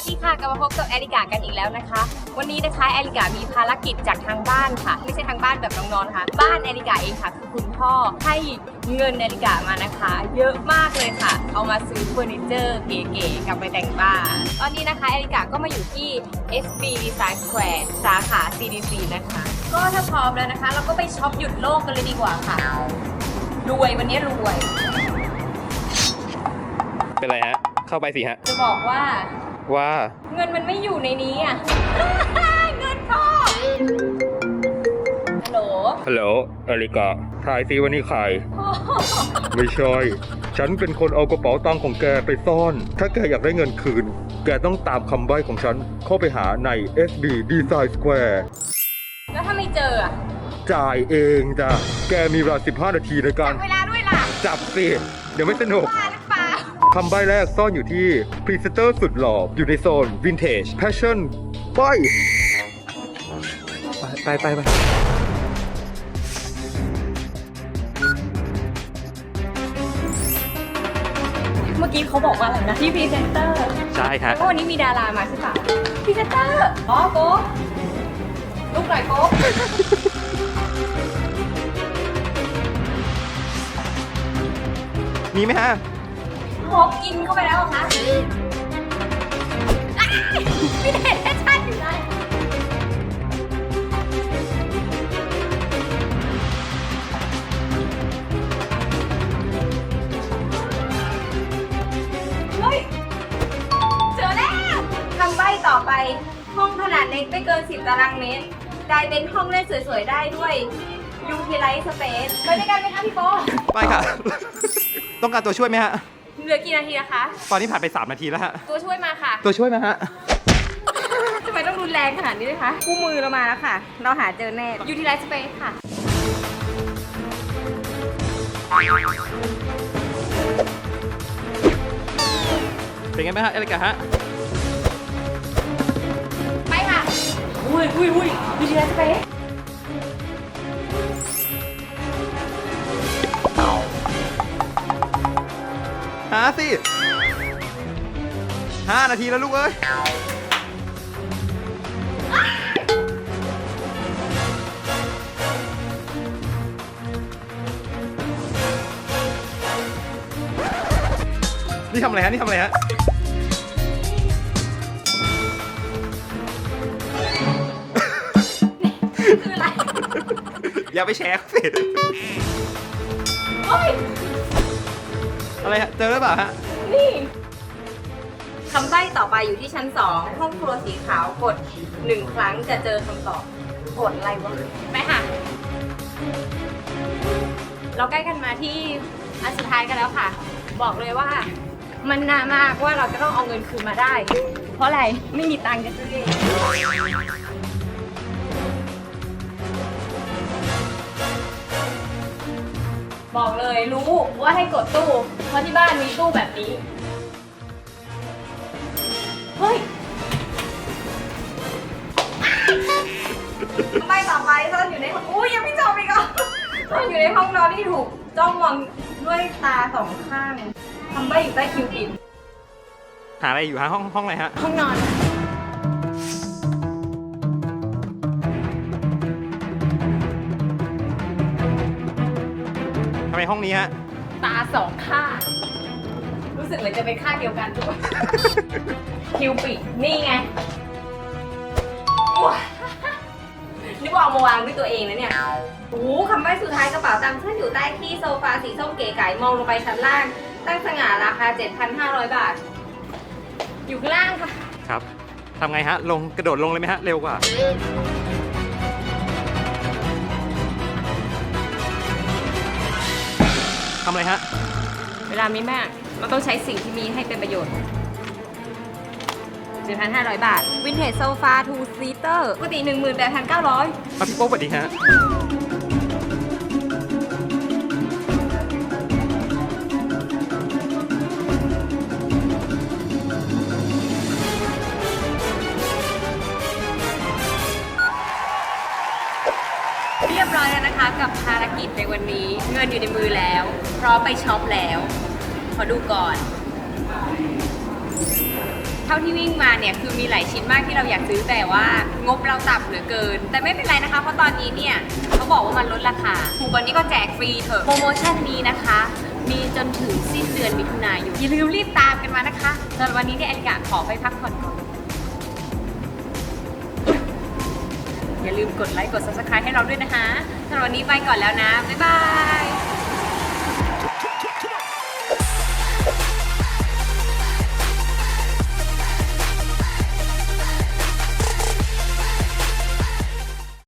วัสดีค่ะกลับมาพบกับแอลิกากันอีกแล้วนะคะ วันนี้นะคะแอลิกามีภารกิจจากทางบ้านค่ะ ไม่ใช่ทางบ้านแบบน้องๆนะคะบ้านแอลิกาเองค่ะคือคุณพ่อให้เงินแอลิกามานะคะ เยอะมากเลยค่ะ เอามาซื้อเฟอร์นิเจอร์เก๋ๆกลับไปแต่งบ้าน ตอนนี้นะคะแอลิกาก็มาอยู่ที่ SB Design Square สาขา CDC นะคะ ก็ถ้าพร้อมแล้วนะคะ เราก็ไปช็อปหยุดโลกกันเลยดีกว่าค่ะรวยวันนี้รวย เป็นไรฮะ เข้าไปสิฮะ จะบอกว่า ว่า เงินมันไม่อยู่ในนี้อะ เงินพ่อฮัลโหลฮัลโหลอลิกาทายซิวันนี้ใคร พ่อไม่ใช่ ฉันเป็นคนเอากระเป๋าตังค์ของแกไปซ่อน ถ้าแกอยากได้เงินคืน แกต้องตามคำใบ้ของฉัน เข้าไปหาใน SB Design Square แล้วถ้าไม่เจออะจ่ายเองจ้ะ แกมีเวลา 15 นาทีในการเวลาด้วยล่ะจับสิ เดี๋ยวไม่สนุกบ้าหรือเปล่า คำใบ้แรกซ่อนอยู่ที่พรีเซนเตอร์สุดหล่ออยู่ในโซน Vintage Passion ไปไปไปไปเมื่อกี้เขาบอกว่าอะไรนะที่พรีเซนเตอร์ใช่ครับแล้ววันนี้มีดารามาใช่ปะพรีเซนเตอร์อ๋อโก๊กลูกหน่อยโก๊กมีไหมฮะ โก๊กกินเข้าไปแล้วเหรอคะอ้ายไม่ได้ใช่เลยเฮ้ย เจอแล้วคำใบ้ต่อไป ห้องขนาดเล็กไม่เกิน 10 ตารางเมตรกลายเป็นห้องเล่นสวยๆ ได้ด้วยยูทิไลท์สเปซไปด้วยกันไหมคะพี่โป ไปค่ะ ต้องการตัวช่วยไหมฮะ เหลือกี่นาทีนะคะ ตอนนี้ผ่านไป 3 นาทีแล้วฮะ ตัวช่วยมาค่ะ ตัวช่วยไหมฮะ ทำไมต้องรุนแรงขนาดนี้ด้วยคะคู่มือเรามาแล้วค่ะ เราหาเจอแน่ยูทิไลท์สเปซค่ะ เป็นไงไหมฮะเอลิกาฮะ ไปค่ะ อุ้ยอุ้ยอุ้ยยูทิ หาสิห้านาทีแล้วลูกเอ้ย นี่ทำอะไรฮะ นี่ทำอะไรฮะ คืออะไรอย่าไปแชร์สิ โอ้ย อะไรฮะเจอหรือเปล่าฮะ นี่คำใบ้ต่อไปอยู่ที่ชั้น2ห้องครัวสีขาวกดหนึ่งครั้งจะเจอคำตอบกดอะไรวะไปค่ะ เราใกล้กันมาที่อันสุดท้ายกันแล้วค่ะ บอกเลยว่า มันนามากว่าเราจะต้องเอาเงินคืนมาได้ เพราะอะไรไม่มีตังค์จะซื้อเอง บอกเลยรู้ว่าให้กดตู้ เพราะที่บ้านมีตู้แบบนี้ เฮ้ยทำไมต่อไปซ่อนอยู่ในห้องอุ้ยยังไม่จบอีกเหรอซ่อนอยู่ในห้องนอนที่ถูกจ้องมองด้วยตาสองข้างทำใบอยู่ใต้คิวปิดหาอะไรอยู่ฮะห้องห้องอะไรฮะ ห้องนอน ไมห้องนี้ฮะ ตาสองข้างรู้สึกเหมือนจะเป็นข้างเดียวกันด้วยคิวปิดนี่ไงว้านี่ว่าเอามาวางด้วยตัวเองนะเนี่ยโอ้โหคำใบ้สุดท้ายกระเป๋าตังค์ฉันอยู่ใต้ที่โซฟาสีส้มเก๋ไก๋มองลงไปชั้นล่าง ตั้งสง่าราคา 7,500 บาท อยู่ข้างล่างค่ะ ครับทำไงฮะ ลงกระโดดลงเลยไหมฮะ เร็วกว่าำอะไรฮะ เวลามีมากเราต้องใช้สิ่งที่มีให้เป็นประโยชน์7,500 บาท วินเทจโซฟาทูซีเตอร์ปกติ 18,900มาพี่โป๊กสวัสดีฮะ กิจในวันนี้ เงินอยู่ในมือแล้ว พร้อมไปช็อปแล้ว ขอดูก่อน เท่าที่วิ่งมาเนี่ยคือมีหลายชิ้นมากที่เราอยากซื้อแต่ว่างบเราต่ำเหลือเกิน แต่ไม่เป็นไรนะคะ เพราะตอนนี้เนี่ยเขาบอกว่ามันลดราคาถูกกว่านี้ก็แจกฟรีเถอะโปรโมชั่นนี้นะคะ มีจนถึงสิ้นเดือนมิถุนายนอย่าลืมรีบตามกันมานะคะสำหรับวันนี้เนี่ยแอลิกาขอไปพักผ่อนก่อน อย่าลืมกดไลค์กด subscribe ให้เราด้วยนะคะสำหรับวันนี้ไปก่อนแล้วนะ บ๊ายบาย